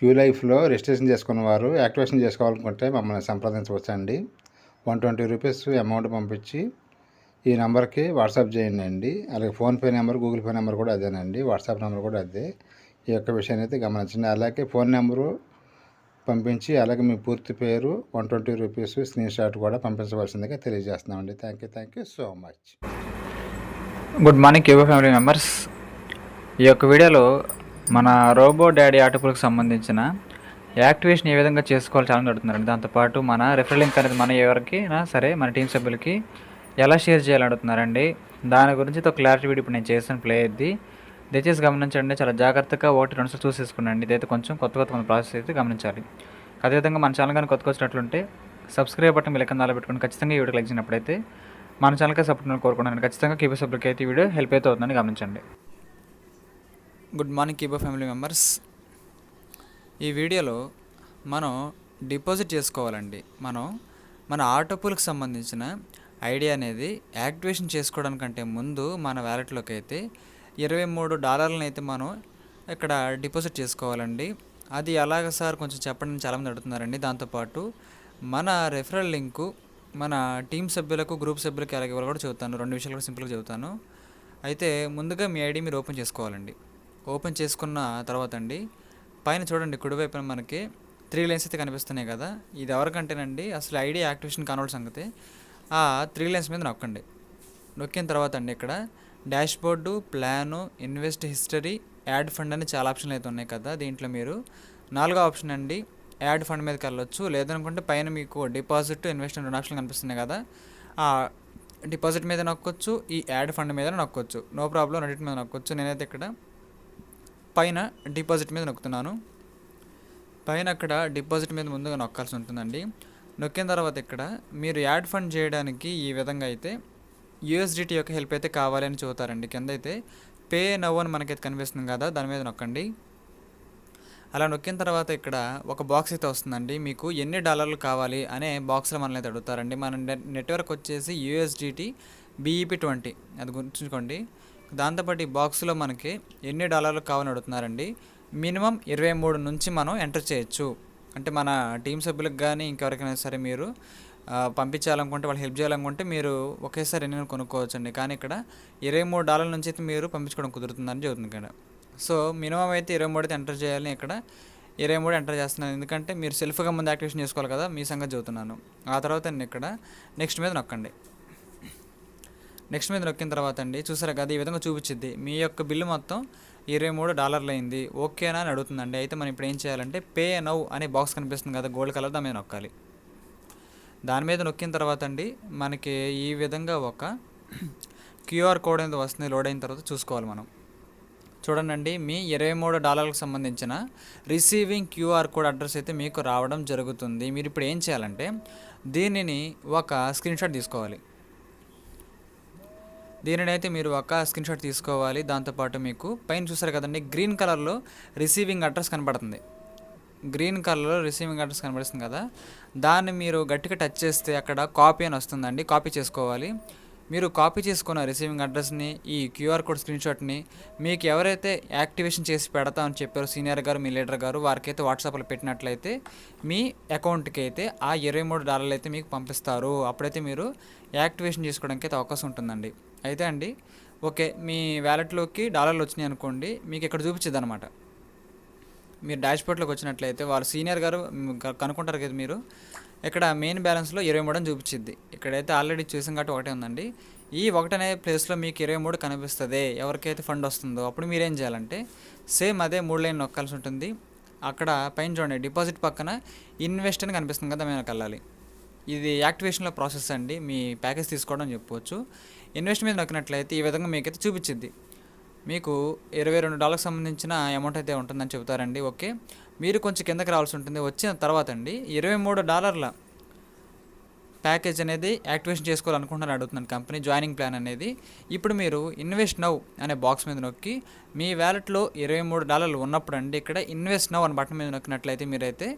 Queue లైఫ్లో registration చేసుకున్న వారు యాక్టివేషన్ చేసుకోవాలనుకుంటే మమ్మల్ని సంప్రదించవచ్చండి. వన్ ట్వంటీ రూపీస్ అమౌంట్ పంపించి ఈ నెంబర్కి వాట్సాప్ చేయండి అండి. అలాగే PhonePe number Google Pay number కూడా అదేనండి. వాట్సాప్ నెంబర్ కూడా అదే. ఈ యొక్క విషయాన్ని అయితే గమనించండి. అలాగే ఫోన్ నెంబరు పంపించి అలాగే మీ పూర్తి పేరు one twenty rupees screen shot పంపించవలసిందిగా తెలియజేస్తున్నామండి. Thank you thank you so much. Good morning కేబో family members. ఈ యొక్క వీడియోలో మన రోబో డాడీ ఆటోపులకు సంబంధించిన యాక్టివేషన్ ఏ విధంగా చేసుకోవాలి చాలా అడుగుతున్నారండి. దాంతోపాటు మన రెఫరల్ లింక్ అనేది మన ఎవరికి సరే మన టీం సభ్యులకి ఎలా షేర్ చేయాలని అడుగుతున్నారండి. దాని గురించి ఒక క్లారిటీ వీడియో ఇప్పుడు నేను చేసిన ప్లే అయింది దయచేసి గమనించండి చాలా జాగ్రత్తగా ఒకటి రెండు సార్లు చూసేసుకోండి ఇదైతే కొంచెం కొత్త కొత్త కొంత ప్రాసెస్ అయితే గమనించాలి. అదేవిధంగా మన ఛానల్ కానీ కొత్త వచ్చినట్లుంటే సబ్స్క్రైబ్ బటన్ మీ లెక్కన పెట్టుకుని ఖచ్చితంగా ఈ వీడియో క్లిక్ చేసినప్పుడైతే మన ఛానల్కి సపోర్ట్ కోరుకున్నాను ఖచ్చితంగా కీపీ సభ్యులకి అయితే ఈ వీడియో హెల్ప్ అయితే అవుతుందని గమనించండి. గుడ్ మార్నింగ్ కీబో ఫ్యామిలీ మెంబర్స్. ఈ వీడియోలో మనం డిపాజిట్ చేసుకోవాలండి. మనం మన ఆటోపులకు సంబంధించిన ఐడియా అనేది యాక్టివేషన్ చేసుకోవడానికంటే ముందు మన వ్యాలెట్లోకి అయితే ఇరవై మూడు డాలర్లను అయితే మనం ఇక్కడ డిపాజిట్ చేసుకోవాలండి. అది ఎలాగ సార్? కొంచెం చెప్పండి. చాలామంది అడుగుతున్నారండి. దాంతోపాటు మన రెఫరల్ లింకు మన టీం సభ్యులకు గ్రూప్ సభ్యులకు ఎలాగ ఇవ్వాలి కూడా చెబుతాను. రెండు విషయాలు కూడా సింపుల్గా చెబుతాను. అయితే ముందుగా మీ ఐడి మీరు ఓపెన్ చేసుకోవాలండి. ఓపెన్ చేసుకున్న తర్వాత అండి పైన చూడండి కుడివైపున మనకి త్రీ లైన్స్ అయితే కనిపిస్తున్నాయి కదా ఇది ఎవరికంటేనండి అసలు ఐడి యాక్టివేషన్ కానోళ్ళ సంగతి. ఆ త్రీ లైన్స్ మీద నొక్కండి. నొక్కిన తర్వాత అండి ఇక్కడ dashboard plan invest history add fund అని చాలా ఆప్షన్లు అయితే ఉన్నాయి కదా దీంట్లో మీరు నాలుగో ఆప్షన్ అండి యాడ్ ఫండ్ మీదకి వెళ్ళొచ్చు లేదనుకుంటే పైన మీకు డిపాజిట్ ఇన్వెస్ట్ రెండు ఆప్షన్లు కనిపిస్తున్నాయి కదా ఆ డిపాజిట్ మీద నొక్కొచ్చు ఈ యాడ్ ఫండ్ మీద నొక్కొచ్చు. నో ప్రాబ్లం రెండింటి మీద నొక్కొచ్చు. నేనైతే ఇక్కడ పైన డిపాజిట్ మీద నొక్కుతున్నాను. పైన అక్కడ డిపాజిట్ మీద ముందుగా నొక్కాల్సి ఉంటుందండి. నొక్కిన తర్వాత ఇక్కడ మీరు యాడ్ ఫండ్ చేయడానికి ఈ విధంగా అయితే యూఎస్డిటీ యొక్క హెల్ప్ అయితే కావాలని చూతారండి కింద అయితే పే నవ్ అని మనకైతే కనిపిస్తుంది కదా దాని మీద నొక్కండి. అలా నొక్కిన తర్వాత ఇక్కడ ఒక బాక్స్ అయితే వస్తుందండి. మీకు ఎన్ని డాలర్లు కావాలి అనే బాక్స్లో మనల్ని అయితే అడుగుతారండి. మన నెట్వర్క్ వచ్చేసి యూఎస్డిటీ బీఈపీ ట్వంటీ. అది గుర్తుంచుకోండి. దాంతోపాటు ఈ బాక్స్లో మనకి ఎన్ని డాలర్లు కావాలని అడుగుతున్నారండి? మినిమం ఇరవై మూడు నుంచి మనం ఎంటర్ చేయొచ్చు. అంటే మన టీం సభ్యులకు కానీ ఇంకెవరికైనా సరే మీరు పంపించాలనుకుంటే వాళ్ళు హెల్ప్ చేయాలనుకుంటే మీరు ఒకేసారి ఎన్ని కొనుక్కోవచ్చండి. కానీ ఇక్కడ ఇరవై మూడు డాలర్ల నుంచి అయితే మీరు పంపించుకోవడం కుదురుతుందని చెబుతుంది ఇక్కడ సో మినిమం అయితే ఇరవై మూడు అయితే ఎంటర్ చేయాలని ఇక్కడ ఇరవై మూడు ఎంటర్ చేస్తున్నాను. ఎందుకంటే మీరు సెల్ఫ్గా ముందు యాక్టివేషన్ చేసుకోవాలి కదా మీ సంగతి చెబుతున్నాను. ఆ తర్వాత నేను ఇక్కడ నెక్స్ట్ మీద నొక్కండి. నెక్స్ట్ మీద నొక్కిన తర్వాత అండి చూసారా కదా ఈ విధంగా చూపించింది. మీ యొక్క బిల్లు మొత్తం ఇరవై మూడు డాలర్లు అయింది. ఓకేనా అని అడుగుతుందండి. అయితే మనం ఇప్పుడు ఏం చేయాలంటే పే నౌ అనే బాక్స్ కనిపిస్తుంది కదా గోల్డ్ కలర్ దాని మీద నొక్కాలి. దాని మీద నొక్కిన తర్వాత అండి మనకి ఈ విధంగా ఒక క్యూఆర్ కోడ్ అనేది వస్తుంది లోడ్ అయిన తర్వాత చూసుకోవాలి మనం. చూడండి మీ ఇరవై మూడు డాలర్లకు సంబంధించిన రిసీవింగ్ క్యూఆర్ కోడ్ అడ్రస్ అయితే మీకు రావడం జరుగుతుంది. మీరు ఇప్పుడు ఏం చేయాలంటే దీనిని ఒక స్క్రీన్షాట్ తీసుకోవాలి. దీనినైతే మీరు ఒక స్క్రీన్ షాట్ తీసుకోవాలి. దాంతోపాటు మీకు పైన చూసారు కదండి గ్రీన్ కలర్లో రిసీవింగ్ అడ్రస్ కనబడుతుంది. గ్రీన్ కలర్లో రిసీవింగ్ అడ్రస్ కనబడుతుంది కదా. దాన్ని మీరు గట్టిగా టచ్ చేస్తే అక్కడ కాపీ అని వస్తుందండి. కాపీ చేసుకోవాలి. మీరు కాపీ చేసుకున్న రిసీవింగ్ అడ్రస్ని ఈ క్యూఆర్ కోడ్ స్క్రీన్ షాట్ని మీకు ఎవరైతే యాక్టివేషన్ చేసి పెడతామని చెప్పారో సీనియర్ గారు మీ లీడర్ గారు వారికైతే వాట్సాప్లో పెట్టినట్లయితే మీ అకౌంట్కి అయితే ఆ ఇరవై మూడు డాలర్లు అయితే మీకు పంపిస్తారు. అప్పుడైతే మీరు యాక్టివేషన్ చేసుకోవడానికి అయితే అవకాశం ఉంటుందండి. అయితే అండి ఓకే మీ వ్యాలెట్లోకి డాలర్లు వచ్చినాయి అనుకోండి మీకు ఇక్కడ చూపించదు అనమాట మీరు డాష్బోర్డ్లోకి వచ్చినట్లయితే వాళ్ళు సీనియర్ గారు కనుక్కుంటారు కదా మీరు. ఇక్కడ మెయిన్ బ్యాలెన్స్లో ఇరవై మూడు అని చూపించింది. ఇక్కడైతే ఆల్రెడీ చూసాం కాబట్టి ఒకటే ఉందండి. ఈ ఒకటనే ప్లేస్లో మీకు ఇరవై మూడు కనిపిస్తుంది. ఎవరికైతే ఫండ్ వస్తుందో అప్పుడు మీరేం చేయాలంటే సేమ్ అదే మూడు లైన్ నొక్కాల్సి ఉంటుంది. అక్కడ పైన చూడండి డిపాజిట్ పక్కన ఇన్వెస్ట్ అని కనిపిస్తుంది కదా మేము వెళ్ళాలి. ఇది యాక్టివేషన్లో ప్రాసెస్ అండి. మీ ప్యాకేజ్ తీసుకోవడం చెప్పవచ్చు ఇన్వెస్ట్ మీద నొక్కినట్లయితే ఈ విధంగా మీకైతే చూపించింది. మీకు ఇరవై రెండు డాలర్కి సంబంధించిన అమౌంట్ అయితే ఉంటుందని చెబుతారండి ఓకే? మీరు కొంచెం కిందకి రావాల్సి ఉంటుంది. వచ్చిన తర్వాత అండి ఇరవై మూడు డాలర్ల ప్యాకేజ్ అనేది యాక్టివేషన్ చేసుకోవాలనుకుంటున్నారు అడుగుతున్నాను కంపెనీ జాయినింగ్ ప్లాన్ అనేది. ఇప్పుడు మీరు ఇన్వెస్ట్ నౌ అనే బాక్స్ మీద నొక్కి మీ వ్యాలెట్లో ఇరవై మూడు డాలర్లు ఉన్నప్పుడు అండి ఇక్కడ ఇన్వెస్ట్ నౌ అని బటన్ మీద నొక్కినట్లయితే మీరైతే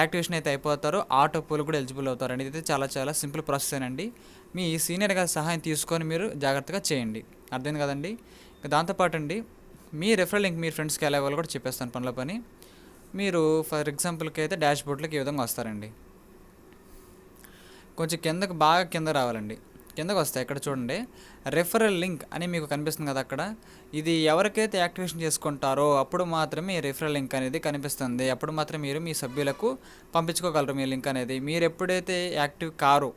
యాక్టివేషన్ అయితే అయిపోతారు ఆటో పూలు కూడా ఎలిజిబుల్ అవుతారు అండి ఇది చాలా చాలా సింపుల్ ప్రాసెస్ అండి. మీ సీనియర్గా సహాయం తీసుకొని మీరు జాగ్రత్తగా చేయండి. అర్థమైంది కదండి? దాంతోపాటు అండి మీ రెఫరల్ లింక్ మీ ఫ్రెండ్స్కి ఎలా ఇవ్వాలో కూడా చెప్పేస్తాను పనుల పని. మీరు ఫర్ ఎగ్జాంపుల్కి అయితే డాష్ బోర్డ్లోకి ఈ విధంగా వస్తారండి? కొంచెం కిందకు బాగా కింద రావాలండి. కిందకు వస్తాయి ఇక్కడ చూడండి. రెఫరల్ లింక్ అని మీకు కనిపిస్తుంది కదా అక్కడ. ఇది ఎవరికైతే యాక్టివేషన్ చేసుకుంటారో అప్పుడు మాత్రమే ఈ రెఫరల్ లింక్ అనేది కనిపిస్తుంది. అప్పుడు మాత్రం మీరు మీ సభ్యులకు పంపించుకోగలరు మీ లింక్ అనేది. మీరు ఎప్పుడైతే యాక్టివ్ కారు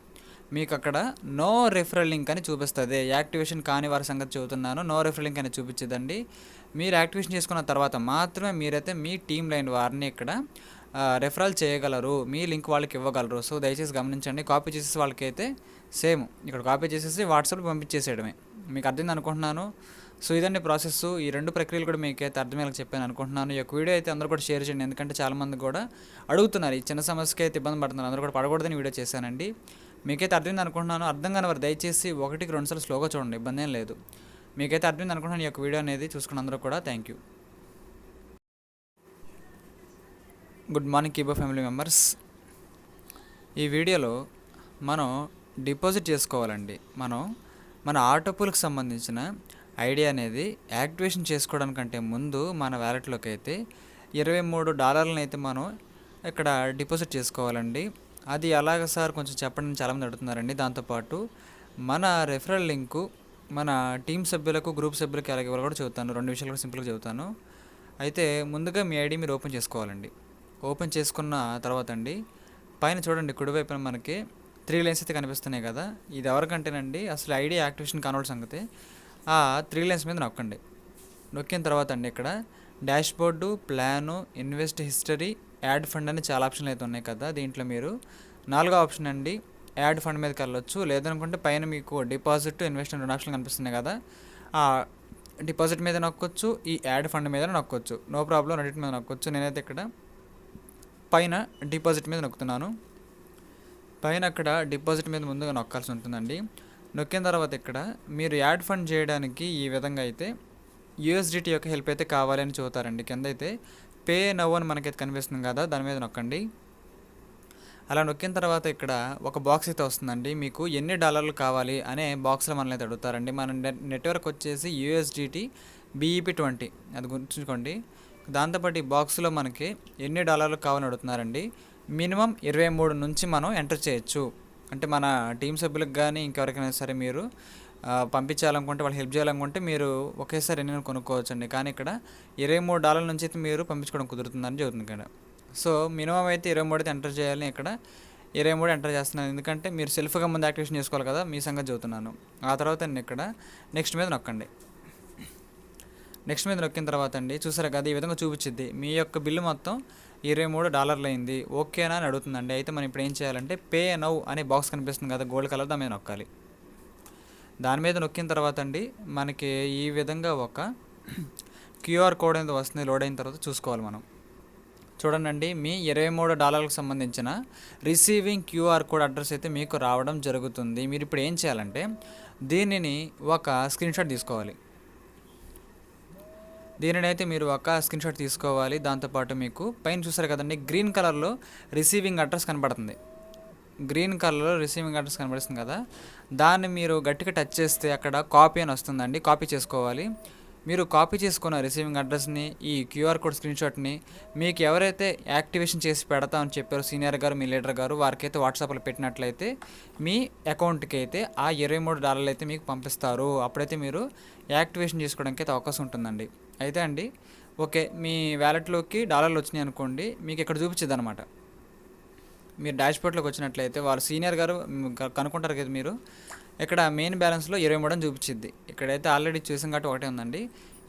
మీకు అక్కడ నో రెఫరల్ లింక్ అని చూపిస్తుంది. యాక్టివేషన్ కాని వారి సంగతి చెబుతున్నాను. నో రెఫరల్ లింక్ అని చూపించదండి. మీరు యాక్టివేషన్ చేసుకున్న తర్వాత మాత్రమే మీరైతే మీ టీం లైన్ వారిని ఇక్కడ రెఫరల్ చేయగలరు. మీ లింక్ వాళ్ళకి ఇవ్వగలరు. సో దయచేసి గమనించండి. కాపీ చేసేసి వాళ్ళకైతే సేమ్ ఇక్కడ కాపీ చేసేసి వాట్సాప్ పంపించేసేయడమే. మీకు అర్థమైంది అనుకుంటున్నాను? సో ఇదండి ప్రాసెస్ ఈ రెండు ప్రక్రియలు కూడా మీకు అయితే అర్థమయ్యేలా చెప్పాను అనుకుంటున్నాను. ఈ యొక్క వీడియో అయితే అందరూ కూడా షేర్ చేయండి. ఎందుకంటే చాలామంది కూడా అడుగుతున్నారు. ఈ చిన్న సమస్యకి అయితే ఇబ్బంది పడుతున్నారు. అందరూ కూడా పడకూడదని వీడియో చేశానండి. మీకైతే అర్థమైంది అనుకుంటున్నాను. అర్థం కాని వారు దయచేసి ఒకటికి రెండు సార్లు స్లోగా చూడండి. ఇబ్బంది ఏం లేదు. మీకైతే అర్థమైంది అనుకుంటున్నాను ఈ యొక్క వీడియో అనేది. చూసుకున్న అందరూ కూడా థ్యాంక్ యూ గుడ్ మార్నింగ్ కీబో ఫ్యామిలీ మెంబర్స్ ఈ వీడియోలో మనం డిపాజిట్ చేసుకోవాలండి. మనం మన ఆటోపులకు సంబంధించిన ఐడియా అనేది యాక్టివేషన్ చేసుకోవడానికంటే ముందు మన వ్యాలెట్లోకి అయితే ఇరవై మూడు డాలర్లను అయితే మనం ఇక్కడ డిపాజిట్ చేసుకోవాలండి. అది అలాగ సార్ కొంచెం చెప్పండి చాలామంది అడుగుతున్నారండి. దాంతోపాటు మన రెఫరల్ లింకు మన టీం సభ్యులకు గ్రూప్ సభ్యులకు ఎలాగ ఇవ్వాలి కూడా చెబుతాను. రెండు విషయాలు కూడా సింపుల్గా చెబుతాను. అయితే ముందుగా మీ ఐడి మీరు ఓపెన్ చేసుకోవాలండి. ఓపెన్ చేసుకున్న తర్వాత అండి పైన చూడండి కుడివైపున మనకి త్రీ లైన్స్ అయితే కనిపిస్తున్నాయి కదా. ఇది ఎవరికంటేనండి అసలు ఐడి యాక్టివేషన్ కానోళ్ళ సంగతి. ఆ త్రీ లైన్స్ మీద నొక్కండి. నొక్కిన తర్వాత అండి ఇక్కడ dashboard plan invest history add fund అని చాలా ఆప్షన్లు అయితే ఉన్నాయి కదా దీంట్లో మీరు నాలుగో ఆప్షన్ అండి యాడ్ ఫండ్ మీదకి వెళ్ళొచ్చు. లేదనుకుంటే పైన మీకు డిపాజిట్ ఇన్వెస్ట్మెంట్ రెండు ఆప్షన్లు కనిపిస్తున్నాయి కదా. ఆ డిపాజిట్ మీద నొక్కొచ్చు ఈ యాడ్ ఫండ్ మీద నొక్కొచ్చు. నో ప్రాబ్లం రెండింటి మీద నొక్కొచ్చు. నేనైతే ఇక్కడ పైన డిపాజిట్ మీద నొక్కుతున్నాను. పైన అక్కడ డిపాజిట్ మీద ముందుగా నొక్కాల్సి ఉంటుందండి. నొక్కిన తర్వాత ఇక్కడ మీరు యాడ్ ఫండ్ చేయడానికి ఈ విధంగా అయితే యూఎస్డిటీ యొక్క హెల్ప్ అయితే కావాలి అని చూతారండి కింద అయితే పే నవ్ అని మనకైతే కనిపిస్తుంది కదా దాని మీద నొక్కండి. అలా నొక్కిన తర్వాత ఇక్కడ ఒక బాక్స్ అయితే వస్తుందండి. మీకు ఎన్ని డాలర్లు కావాలి అనే బాక్స్లో మనల్ని అయితే అడుగుతారండి. మన నెట్వర్క్ వచ్చేసి యూఎస్డిటీ బీఈపీ ట్వంటీ అది గుర్తుంచుకోండి. దాంతోపాటు ఈ బాక్స్లో మనకి ఎన్ని డాలర్లు కావాలని అడుగుతున్నారండి. మినిమం ఇరవై మూడు నుంచి మనం ఎంటర్ చేయొచ్చు. అంటే మన టీం సభ్యులకు కానీ ఇంకెవరికైనా సరే మీరు పంపించాలనుకుంటే వాళ్ళు హెల్ప్ చేయాలనుకుంటే మీరు ఒకేసారి ఎన్ని కొనుక్కోవచ్చు అండి కానీ ఇక్కడ ఇరవై మూడు డాలర్ల నుంచి అయితే మీరు పంపించుకోవడం కుదురుతుందని చెబుతుంది ఇక్కడ. సో మినిమం అయితే ఇరవై మూడు అయితే ఎంటర్ చేయాలని ఇక్కడ ఇరవై మూడు ఎంటర్ చేస్తున్నాను. ఎందుకంటే మీరు సెల్ఫ్గా ముందు యాక్టివేషన్ చేసుకోవాలి కదా మీ సంగతి చెబుతున్నాను. ఆ తర్వాత నేను ఇక్కడ నెక్స్ట్ మీద నొక్కండి. నెక్స్ట్ మీద నొక్కిన తర్వాత అండి చూసారా కదా ఈ విధంగా చూపించింది మీ యొక్క బిల్లు మొత్తం ఇరవై మూడు డాలర్లు అయింది. ఓకేనా అని అడుగుతుందండి. అయితే మనం ఇప్పుడు ఏం చేయాలంటే పే నౌ అనే బాక్స్ కనిపిస్తుంది కదా గోల్డ్ కలర్ దాని మీద నొక్కాలి. దాని మీద నొక్కిన తర్వాత అండి మనకి ఈ విధంగా ఒక క్యూఆర్ కోడ్ అనేది వస్తుంది లోడ్ అయిన తర్వాత చూసుకోవాలి మనం. చూడండి మీ ఇరవై మూడు డాలర్లకు సంబంధించిన రిసీవింగ్ క్యూఆర్ కోడ్ అడ్రస్ అయితే మీకు రావడం జరుగుతుంది. మీరు ఇప్పుడు ఏం చేయాలంటే దీనిని ఒక స్క్రీన్షాట్ తీసుకోవాలి. దీనిని అయితే మీరు ఒక స్క్రీన్షాట్ తీసుకోవాలి. దాంతోపాటు మీకు పైన చూసారు కదండి గ్రీన్ కలర్లో రిసీవింగ్ అడ్రస్ కనబడుతుంది గ్రీన్ కలర్లో రిసీవింగ్ అడ్రస్ కనబడుతుంది కదా? దాన్ని మీరు గట్టిగా టచ్ చేస్తే అక్కడ కాపీ అని వస్తుందండి. కాపీ చేసుకోవాలి. మీరు కాపీ చేసుకున్న రిసీవింగ్ అడ్రస్ని ఈ క్యూఆర్ కోడ్ స్క్రీన్షాట్ని మీకు ఎవరైతే యాక్టివేషన్ చేసి పెడతామని చెప్పారో సీనియర్ గారు మీ లీడర్ గారు వారికైతే వాట్సాప్లో పెట్టినట్లయితే మీ అకౌంట్కి అయితే ఆ ఇరవై మూడు డాలర్లు అయితే మీకు పంపిస్తారు. అప్పుడైతే మీరు యాక్టివేషన్ చేసుకోవడానికి అయితే అవకాశం ఉంటుందండి. అయితే అండి ఓకే మీ వ్యాలెట్లోకి డాలర్లు వచ్చినాయి అనుకోండి మీకు ఇక్కడ చూపించదు అనమాట మీరు డాష్బోర్డ్లోకి వచ్చినట్లయితే వాళ్ళు సీనియర్ గారు కనుక్కుంటారు కదా మీరు. ఇక్కడ మెయిన్ బ్యాలెన్స్లో ఇరవై మూడు అని చూపించింది. ఇక్కడైతే ఆల్రెడీ చూసాం కాబట్టి ఒకటే ఉందండి.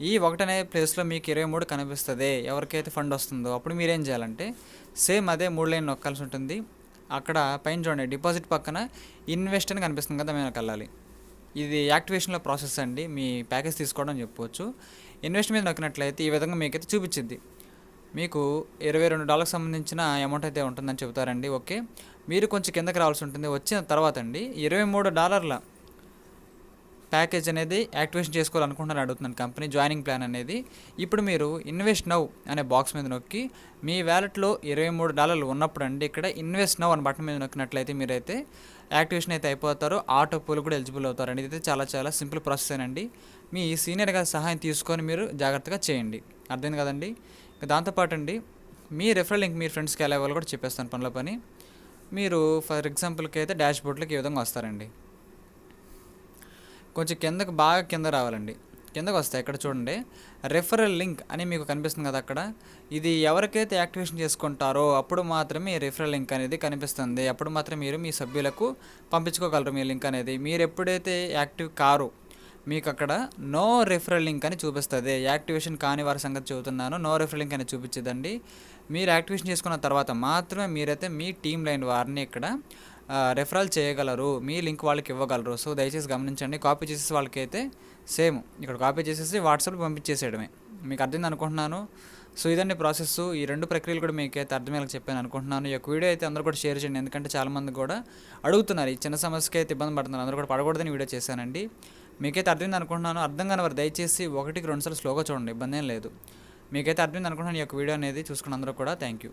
ఈ ఒకటి అనే ప్లేస్లో మీకు ఇరవై మూడు కనిపిస్తుంది. ఎవరికైతే ఫండ్ వస్తుందో అప్పుడు మీరేం చేయాలంటే సేమ్ అదే మూడు లైన్ నొక్కాల్సి ఉంటుంది. అక్కడ పైన చూడండి డిపాజిట్ పక్కన ఇన్వెస్ట్ అని కనిపిస్తుంది కదా మేము వెళ్ళాలి ఇది యాక్టివేషన్లో ప్రాసెస్ అండి. మీ ప్యాకేజ్ తీసుకోవడం చెప్పవచ్చు ఇన్వెస్ట్ మీద నొక్కినట్లయితే ఈ విధంగా మీకైతే చూపించింది. మీకు ఇరవై రెండు డాలర్కి సంబంధించిన అమౌంట్ అయితే ఉంటుందని చెబుతారండి ఓకే? మీరు కొంచెం కిందకి రావాల్సి ఉంటుంది వచ్చిన తర్వాత అండి ఇరవై మూడు డాలర్ల ప్యాకేజ్ అనేది యాక్టివేషన్ చేసుకోవాలనుకుంటున్నారు అడుగుతున్నాను కంపెనీ జాయినింగ్ ప్లాన్ అనేది. ఇప్పుడు మీరు ఇన్వెస్ట్ నౌ అనే బాక్స్ మీద నొక్కి మీ వ్యాలెట్లో ఇరవై మూడు డాలర్లు ఉన్నప్పుడు అండి ఇక్కడ ఇన్వెస్ట్ నౌ అని బటన్ మీద నొక్కినట్లయితే మీరైతే యాక్టివేషన్ అయితే అయిపోతారు ఆటో పూలు కూడా ఎలిజిబుల్ అవుతారండి. ఇది చాలా చాలా సింపుల్ ప్రాసెస్ అండి. మీ సీనియర్గా సహాయం తీసుకొని మీరు జాగ్రత్తగా చేయండి. అర్థమైంది కదండి? ఇంకా దాంతోపాటు అండి మీ రెఫరల్ లింక్ మీ ఫ్రెండ్స్కి ఎలా ఇవ్వాలో కూడా చెప్పేస్తాను పనుల పని. మీరు ఫర్ ఎగ్జాంపుల్కి అయితే డాష్ బోర్డ్లోకి ఈ విధంగా వస్తారండి? కొంచెం కిందకు బాగా కింద రావాలండి. కిందకు వస్తాయి ఇక్కడ చూడండి. రెఫరల్ లింక్ అని మీకు కనిపిస్తుంది కదా అక్కడ. ఇది ఎవరికైతే యాక్టివేషన్ చేసుకుంటారో అప్పుడు మాత్రమే రెఫరల్ లింక్ అనేది కనిపిస్తుంది. అప్పుడు మాత్రం మీరు మీ సభ్యులకు పంపించుకోగలరు మీ లింక్ అనేది. మీరు ఎప్పుడైతే యాక్టివ్ కారు మీకు అక్కడ నో రెఫరల్ లింక్ అని చూపిస్తుంది. యాక్టివేషన్ కాని వారి సంగతి చెబుతున్నాను. నో రెఫరల్ లింక్ అని చూపించదండి. మీరు యాక్టివేషన్ చేసుకున్న తర్వాత మాత్రమే మీరైతే మీ టీం లైన్ వారిని ఇక్కడ రెఫరల్ చేయగలరు. మీ లింక్ వాళ్ళకి ఇవ్వగలరు. సో దయచేసి గమనించండి. కాపీ చేసేసి వాళ్ళకైతే సేమ్ ఇక్కడ కాపీ చేసేసి వాట్సాప్ పంపించేసేయడమే. మీకు అర్థమైంది అనుకుంటున్నాను? సో ఇదండి ప్రాసెస్ ఈ రెండు ప్రక్రియలు కూడా మీకు అయితే అర్థమయ్యేలా చెప్పాను అనుకుంటున్నాను. ఈ యొక్క వీడియో అయితే అందరూ కూడా షేర్ చేయండి. ఎందుకంటే చాలామంది కూడా అడుగుతున్నారు. ఈ చిన్న సమస్యకి అయితే ఇబ్బంది పడుతున్నారు. అందరూ కూడా పడకూడదని వీడియో చేశానండి. మీకైతే అర్థమైంది అనుకుంటున్నాను. అర్థం కాని వారు దయచేసి ఒకటికి రెండుసార్లు స్లోగా చూడండి. ఇబ్బంది ఏం లేదు. మీకైతే అర్థమైంది అనుకుంటున్నాను ఈ యొక్క వీడియో అనేది. చూసుకున్న అందరూ కూడా థ్యాంక్ యూ.